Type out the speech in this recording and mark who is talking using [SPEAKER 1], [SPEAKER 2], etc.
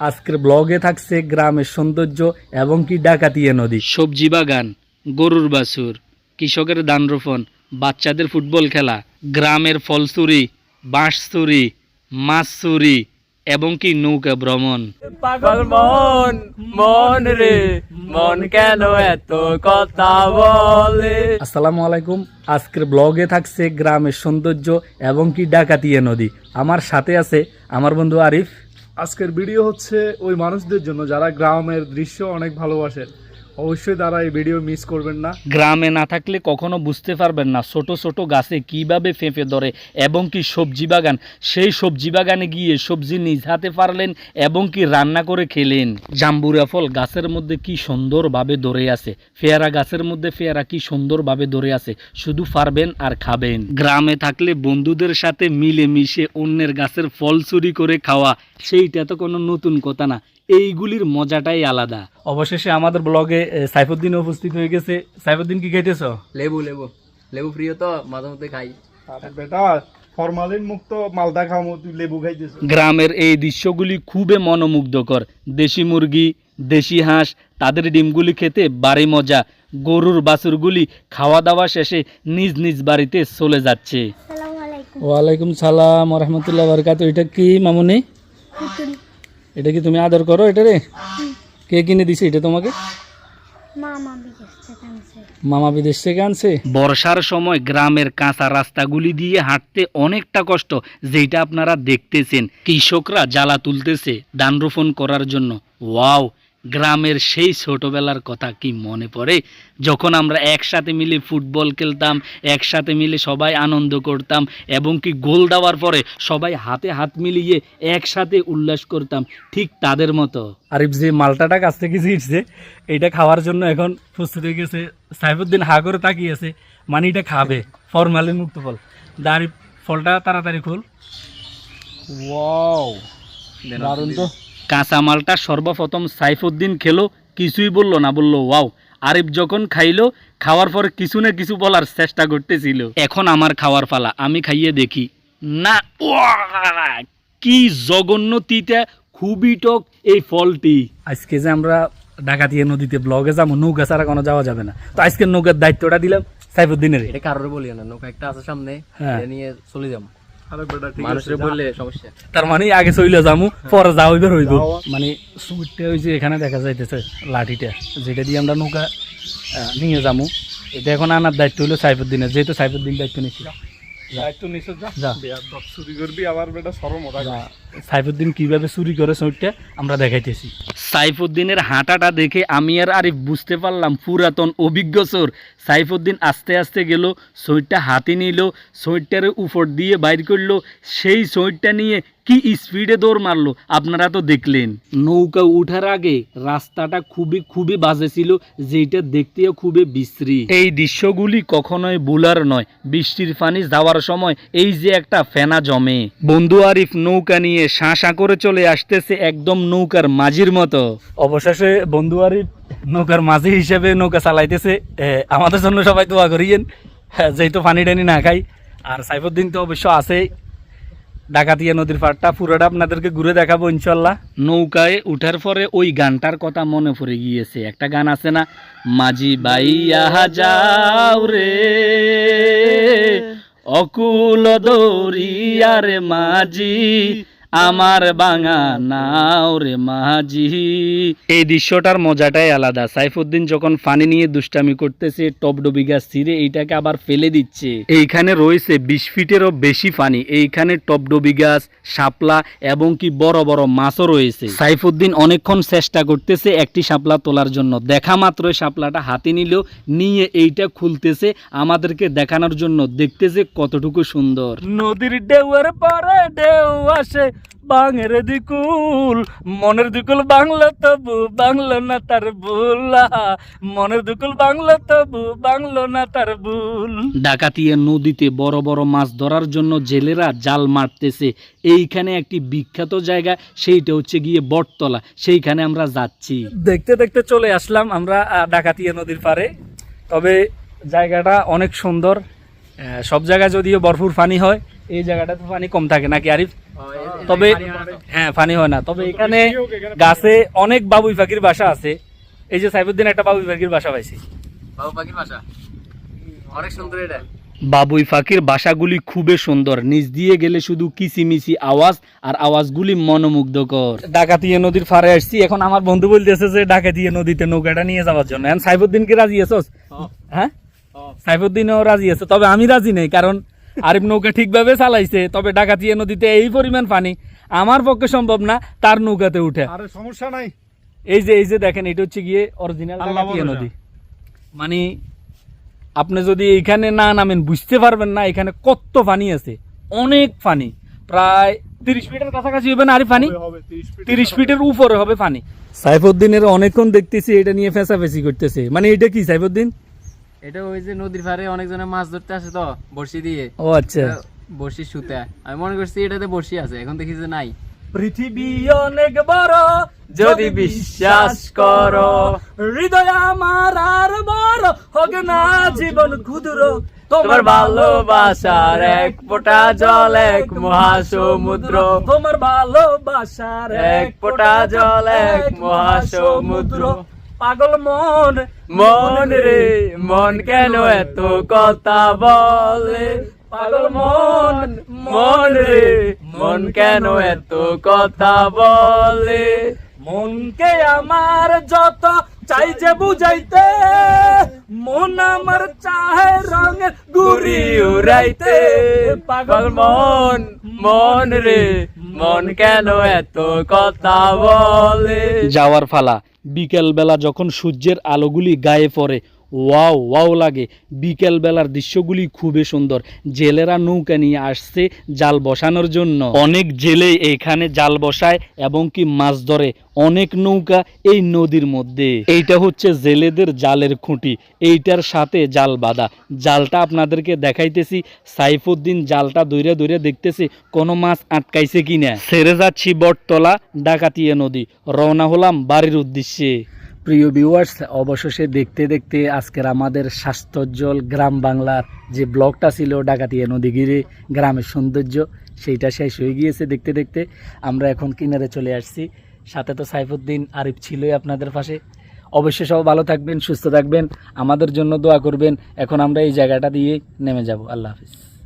[SPEAKER 1] আজকের ব্লগে থাকছে গ্রামের সৌন্দর্য এবং কি ডাকাতিয়া নদী।
[SPEAKER 2] সবজি বাগান গরুর বাছুর কৃষকের ধান রোপণ বাচ্চাদের ফুটবল খেলা গ্রামের ফল চুরি বাঁশ চুরি মাছ চুরি এবং কি নৌকা ভ্রমণ।
[SPEAKER 3] পাগল মন মন রে মন কেন এত কথা বলে?
[SPEAKER 1] আসসালামু আলাইকুম। আজকের ব্লগে থাকছে গ্রামের সৌন্দর্য এবং কি ডাকাতিয়া নদী। আমার সাথে আছে আমার বন্ধু আরিফ।
[SPEAKER 4] আজকের ভিডিও হচ্ছে ওই মানুষদের জন্য যারা গ্রামের দৃশ্য অনেক ভালোবাসেন অবশ্যই তারা এই ভিডিও মিস করবেন না।
[SPEAKER 2] গ্রামে না থাকলে কখনো বুঝতে পারবেন না, ছোট ছোট গাছে কীভাবে ফেঁপে ধরে এবং কি সবজি বাগান। সেই সবজি বাগানে গিয়ে সবজি নিজ হাতে পারলেন এবং কি রান্না করে খেলেন। জাম্বুরা ফল গাছের মধ্যে কি সুন্দরভাবে ধরে আছে, পেয়ারা গাছের মধ্যে পেয়ারা কি সুন্দরভাবে ধরে আছে, শুধু পারবেন আর খাবেন। গ্রামে থাকলে বন্ধুদের সাথে মিলে মিশে অন্যের গাছের ফল চুরি করে খাওয়া, সেইটা তো কোনো নতুন কথা না। এইগুলির মজাটাই আলাদা।
[SPEAKER 1] অবশেষে আমাদের ব্লগে সাইফুদ্দিন উপস্থিত হয়ে গেছে। সাইফুদ্দিন কি খাইতেছ?
[SPEAKER 3] লেবু লেবু। লেবু প্রিয় তো মাঝে মধ্যে খাই।
[SPEAKER 4] বেটা ফরমালিন মুক্ত মালদা খামো তুই লেবু খাইতেছ।
[SPEAKER 2] গ্রামের এই দৃশ্যগুলি খুবই মনোমুগ্ধকর। দেশি মুরগি দেশি হাঁস তাদের ডিমগুলি খেতে বাড়ি মজা। গরুর বাছুরগুলি খাওয়া দাওয়া শেষে নিজ নিজ বাড়িতে চলে যাচ্ছে।
[SPEAKER 1] ওয়ালাইকুম সালাম রহমতুল্লাহ বরকাত এটা কি মামুনি? এটা কি তুমি আদর করো এটা রে? কে কিনে দিছে এটা তোমাকে?
[SPEAKER 5] মামা বিদেশ থেকে আনছে।
[SPEAKER 1] মামা বিদেশ থেকে আনছে?
[SPEAKER 2] বর্ষার সময় গ্রামের কাঁচা রাস্তাগুলি দিয়ে হাঁটতে অনেকটা কষ্ট যেটা আপনারা দেখতেছেন। কৃষকরা জ্বালা তুলতেছে ধান রোপণ করার জন্য। ওয়াও! গ্রামের সেই ছোটবেলার কথা কি মনে পড়ে? যখন আমরা একসাথে মিলে ফুটবল খেলতাম একসাথে মিলে সবাই আনন্দ করতাম এবং কি গোল দেওয়ার পরে সবাই হাতে হাত মিলিয়ে একসাথে উল্লাস করতাম ঠিক তাদের মতো।
[SPEAKER 1] আরিফ যে মালটাটা কাছ থেকে ছিটছে এটা খাওয়ার জন্য এখন প্রস্তুত হয়ে গেছে। সাইফুদ্দিন হা করে তাকিয়েছে মানে এটা খাবে ফরমালিন মুক্ত ফল। দাঁড়ি ফলটা তাড়াতাড়ি খুল। ওয়াও দারুণ তো।
[SPEAKER 2] কাঁচামালটা সর্বপ্রথম সাইফুদ্দিন খেলো কিছুই বলল না বলল ওয়াও। আরিফ যখন খাইলো খাওয়ার পর কিছু না কিছু বলার চেষ্টা করতেছিল। এখন আমার খাওয়ার পালা আমি খাইয়ে দেখি। না কি জঘন্য তিতা খুবই টক এই ফলটি।
[SPEAKER 1] আজকে যে আমরা ডাকাতিয়া নদীতে ব্লগে যাব নৌকা ছাড়া কোনো যাওয়া যাবে না। তো আজকে নৌকার দায়িত্বটা দিলাম সাইফুদ্দিনের
[SPEAKER 3] এটা কারোর বলি না নৌকা একটা আছে সামনে
[SPEAKER 1] হ্যাঁ।
[SPEAKER 3] নিয়ে চলে যাব। মানুষের বললে সমস্যা।
[SPEAKER 1] তার মানে আগে চইলে যামু পরে যা হইবে হইব মানে সুইটটা ওই যে এখানে দেখা যাইতেছে লাঠিটা যেটা দিয়ে আমরা নৌকা নিয়ে যামু। এটা এখন আনার দায়িত্ব হলো সাইফুদ্দিনের যেহেতু সাইফুদ্দিন দায়িত্ব নিচ্ছিল
[SPEAKER 4] দায়িত্ব নিছো যা।
[SPEAKER 1] যা।
[SPEAKER 4] বেয়াদব চুরি করবি আবার বেটা সরম ওটা
[SPEAKER 1] যা, সাইফুদ্দিন কীভাবে চুরি করে সুইটটা আমরা দেখাইতেছি।
[SPEAKER 2] সাইফুদ্দিনের হাঁটাটা দেখে আমি আর আরিফ বুঝতে পারলাম পুরাতন অভিজ্ঞ চোর। সাইফুদ্দিন আস্তে আস্তে গেল সইটটা হাতে নিল সইটটার উপর দিয়ে বাইর করল সেই সইটটা নিয়ে কি স্পিডে দৌড় মারলো আপনারা তো দেখলেন। নৌকা উঠার আগে রাস্তাটা খুবই খুবই বাজে ছিল যেটা দেখতেও খুবই বিশ্রী। এই দৃশ্যগুলি কখনোই বুলার নয় বৃষ্টির পানি যাওয়ার সময় এই যে একটা ফেনা জমে। বন্ধু আরিফ নৌকা নিয়ে শাঁ শাঁ করে চলে আসতেছে একদম নৌকার মাঝির মতো।
[SPEAKER 1] অবশেষে বন্ধু আরি নৌকার মাঝি হিসেবে নৌকা চালাইতেছে আমাদের জন্য সবাই দোয়া করিয়েন। যেহেতু পানি টানি না খাই, আর সাইফুদ্দিন তো অবশ্য আছেই। ডাকাতিয়া নদীর পাড়টা পুরোটা আপনাদেরকে ঘুরে দেখাবো ইনশাল্লাহ
[SPEAKER 2] নৌকায় উঠার পরে ওই গানটার কথা মনে পড়ে গিয়েছে। একটা গান আছে না, মাঝি বাইয়া যাও রে, অকুল দরিয়ারে মাঝি আমার বাঙা নাও রে মাঝি। এই দৃশ্যটার মজাটাই আলাদা। সাইফুদ্দিন যখন পানি নিয়ে দুষ্টামি করতেছে টপডবি গাছ ছিঁড়ে এইটাকে আবার ফেলে দিচ্ছে। এইখানে রয়েছে বিশ ফিটেরও বেশি পানি এইখানে টপডবি গাছ শাপলা এবং কি বড় বড় মাছও রয়েছে। সাইফুদ্দিন অনেকক্ষণ চেষ্টা করতেছে একটি শাপলা তোলার জন্য। দেখা মাত্রই শাপলাটা হাতে নিল নিয়ে এইটা খুলতেছে আমাদেরকে দেখানোর জন্য। দেখতেছে কতটুকু সুন্দর।
[SPEAKER 1] নদীর ঢেউয়ের পরে ঢেউ আসে বাঙের দিকুল মনের দিকুল বাংলা তবু বাংলো না তার ভুল মনের দিকুল বাংলা তবু বাংলো না তার ভুল
[SPEAKER 2] ডাকাতিয়া নদীতে বড় বড় মাছ ধরার জন্য জেলেরা জাল মারতেছে। এইখানে একটি বিখ্যাত জায়গা সেইটা হচ্ছে গিয়ে বটতলা। সেইখানে আমরা যাচ্ছি।
[SPEAKER 1] দেখতে দেখতে চলে আসলাম আমরা ডাকাতিয়া নদীর পারে তবে জায়গাটা অনেক সুন্দর। সব জায়গায় যদিও ভরপুর পানি হয়
[SPEAKER 2] এই জায়গাটাতে পানি কম থাকে নাকি আরিফ?
[SPEAKER 3] এ-
[SPEAKER 2] তবে
[SPEAKER 3] হয়।
[SPEAKER 2] হ্যাঁ পানি হয় না। তবে এখানে গাছে অনেক বাবুই পাখির বাসা আছে। এই যে সাইফুদ্দিন একটা বাবুই পাখির বাসা পাইছি।
[SPEAKER 3] বাবু পাখির বাসা? অনেক সুন্দর এটা।
[SPEAKER 6] বাবুই পাখির বাসাগুলি খুবই সুন্দর। নিচ দিয়ে গেলে শুধু কিচিমিচি আওয়াজ আর আওয়াজগুলি মনোমুগ্ধকর।
[SPEAKER 2] ডাকাতিয়া নদীর ফারে আসছি। এখন আমার বন্ধু বলতেছে যে ডাকাতিয়া নদীতে নৌকাটা নিয়ে যাওয়ার জন্য। এখন সাইফুদ্দিন কি রাজি আছোস? হ্যাঁ? সাইফুদ্দিনও রাজি আছে তবে আমি রাজি নেই কারণ আরিফ নৌকা ঠিকভাবে চালাইছে তবে ডাকাতিয়া নদীতে এই পরিমাণ পানি। আমার পক্ষে সম্ভব না তার নৌকাতে উঠে।
[SPEAKER 4] আরে সমস্যা নাই।
[SPEAKER 2] এই যে এই যে দেখেন এটা হচ্ছে গিয়ে অরিজিনাল ডাকাতিয়া নদী। মানে আপনি যদি এইখানে না নামেন বুঝতে পারবেন না এখানে কত পানি আছে। অনেক পানি। প্রায় তিরিশ ফিটের কাছাকাছি হবে না আরিফ পানি?
[SPEAKER 4] হবে, হবে 30 ফিট
[SPEAKER 2] তিরিশ ফিটের উপরে হবে পানি। সাইফুদ্দিনের অনেকক্ষণ দেখতেছি এটা নিয়ে ফেঁচাফেঁচি করতেছে। মানে এটা কি সাইফুদ্দিন?
[SPEAKER 3] এটা ওই যে নদীর পাড়ে অনেকজনে মাছ ধরতে আসে তো বড়শি দিয়ে।
[SPEAKER 2] ও আচ্ছা।
[SPEAKER 3] বড়শি সুতে। আমি মনে করছি এটাতে বড়শি আছে এখন দেখি যে নাই।
[SPEAKER 2] পৃথিবী অনেক বড়
[SPEAKER 3] যদি বিশ্বাস করো
[SPEAKER 2] হৃদয় আমার আর বড় হোক না জীবন ক্ষুদ্র।
[SPEAKER 3] তোমার ভালোবাসার এক ফোঁটা জল এক মহাসমুদ্র।
[SPEAKER 2] তোমার ভালোবাসার
[SPEAKER 3] এক ফোঁটা জল এক মহাসমুদ্র।
[SPEAKER 2] পাগল মন
[SPEAKER 3] মন রে, মন কেন এত কথা বলে? পাগল মন মন রে, মন কেন এত কথা বলে?
[SPEAKER 2] মনকে আমার যত চাই যে বুঝাইতে, মন আমার চাহে রঙের
[SPEAKER 3] ঘুরি উড়াইতে। পাগল মন মন রে মন কেন এত কথা বলে?
[SPEAKER 6] যাওয়ার ফালা বিকেল বেলা যখন সূর্যের আলোগুলি গায়ে পড়ে ওয়াও ওয়াও লাগে। বিকেল বেলার দৃশ্যগুলি খুবই সুন্দর। জেলেরা নৌকা নিয়ে আসছে জাল বসানোর জন্য। অনেক জেলে এখানে জাল বসায় এবং কি মাছ ধরে। অনেক নৌকা এই নদীর মধ্যে। এইটা হচ্ছে জেলেদের জালের খুঁটি। এইটার সাথে জাল বাঁধা। জালটা আপনাদেরকে দেখাইতেছি। সাইফুদ্দিন জালটা দৈরে দৈরে দেখতেছি কোনো মাছ আটকাইছে কিনা। ছেড়ে যাচ্ছি বটতলা ডাকাতিয়া নদী। রওনা হলাম বাড়ির উদ্দেশ্যে।
[SPEAKER 2] প্রিয় ভিউয়ার্স অবশেষে দেখতে দেখতে আজকের আমাদের স্বাস্থ্যোজ্জ্বল গ্রাম বাংলার যে ব্লগটা ছিল ডাকাতিয়া নদী ঘিরে গ্রামের সৌন্দর্য, সেইটা শেষ হয়ে গিয়েছে দেখতে দেখতে। আমরা এখন কিনারে চলে আসছি। সাথে তো সাইফুদ্দিন আরিফ ছিলই আপনাদের পাশে। অবশ্যই সব ভালো থাকবেন, সুস্থ থাকবেন। আমাদের জন্য দোয়া করবেন। এখন আমরা এই জায়গাটা দিয়ে নেমে যাব। আল্লাহ হাফিজ।